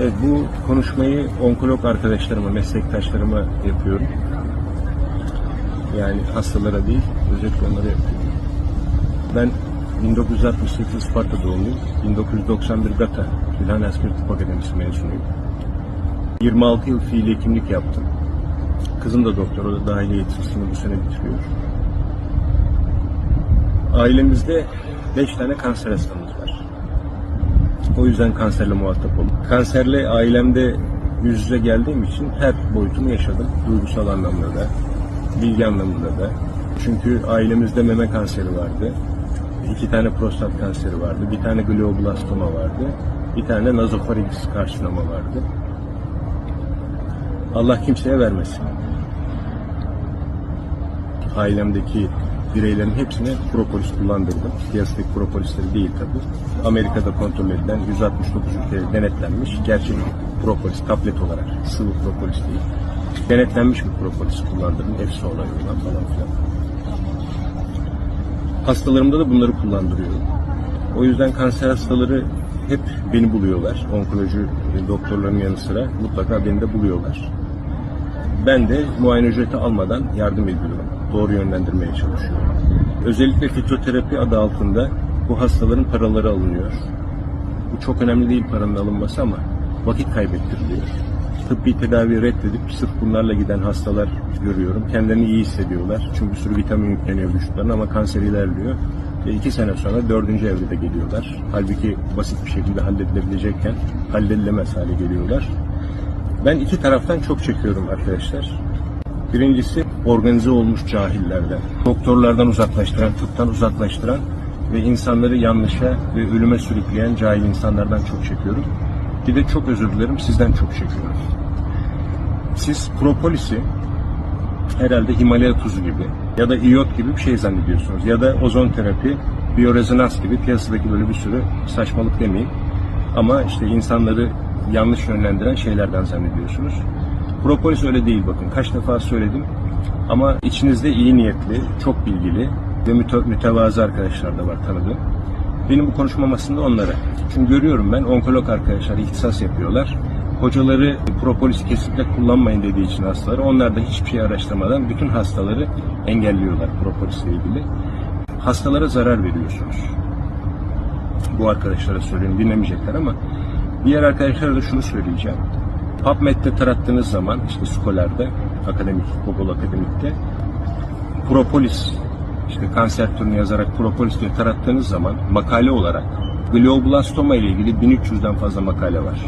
Evet, bu konuşmayı onkolog arkadaşlarıma, meslektaşlarıma yapıyorum. Yani hastalara değil, özellikle onlara yapıyorum. Ben 1968 Isparta doğumluyum. 1991 GATA, Gülhane Askeri Tıp Akademisi mezunuyum. 26 yıl fiili hekimlik yaptım. Kızım da doktor, o da dahiliye eğitimcisini bu sene bitiriyor. Ailemizde 5 tane kanser hastamız var. O yüzden kanserle muhatap oldum. Kanserle ailemde yüz yüze geldiğim için her boyutunu yaşadım. Duygusal anlamda da, bilgi anlamında da. Çünkü ailemizde meme kanseri vardı. iki tane prostat kanseri vardı. Bir tane glioblastoma vardı. Bir tane nazofaringis karsinoma vardı. Allah kimseye vermesin. Ailemdeki bireylerin hepsine propolis kullandırdım. Piyasadaki propolisleri değil tabi. Amerika'da kontrol edilen 169 ülkede denetlenmiş gerçek propolis tablet olarak sıvı propolis değil. Denetlenmiş bir propolis kullandırdım. Efsi olayından falan filan. Hastalarımda da bunları kullandırıyorum. O yüzden kanser hastaları hep beni buluyorlar. Onkoloji e, doktorların yanı sıra mutlaka beni de buluyorlar. Ben de muayene ücreti almadan yardım ediyorum. Doğru yönlendirmeye çalışıyorum. Özellikle fitoterapi adı altında bu hastaların paraları alınıyor. Bu çok önemli değil paranın alınması ama vakit kaybettiriliyor. Tıbbi tedavi reddedip sırf bunlarla giden hastalar görüyorum. Kendilerini iyi hissediyorlar. Çünkü sürü vitamin yükleniyor vücutlarına ama kanser ilerliyor. Ve iki sene sonra dördüncü evrede geliyorlar. Halbuki basit bir şekilde halledilebilecekken halledilemez hale geliyorlar. Ben iki taraftan çok çekiyorum arkadaşlar. Birincisi organize olmuş cahillerden, doktorlardan uzaklaştıran, tıptan uzaklaştıran ve insanları yanlışa ve ölüme sürükleyen cahil insanlardan çok çekiyorum. Bir de çok özür dilerim sizden çok çekiyorum. Siz propolisi herhalde Himalaya tuzu gibi ya da iyot gibi bir şey zannediyorsunuz. Ya da ozon terapi, biyorezonans gibi piyasadaki böyle bir sürü saçmalık demeyeyim. Ama işte insanları yanlış yönlendiren şeylerden zannediyorsunuz. Propolis öyle değil bakın. Kaç defa söyledim. Ama içinizde iyi niyetli, çok bilgili ve müte- mütevazı arkadaşlar da var tanıdığım. Benim bu konuşmam aslında onlara. Çünkü görüyorum ben onkolog arkadaşlar ihtisas yapıyorlar. Hocaları propolis kesinlikle kullanmayın dediği için hastaları onlar da hiçbir şey araştırmadan bütün hastaları engelliyorlar propolisle ilgili. Hastalara zarar veriyorsunuz. Bu arkadaşlara söylüyorum dinlemeyecekler ama diğer arkadaşlara da şunu söyleyeceğim. PubMed'de tarattığınız zaman işte Scholar'da akademik, Google Akademik'te propolis işte kanser türünü yazarak propolis diye tarattığınız zaman makale olarak glioblastoma ile ilgili 1300'den fazla makale var.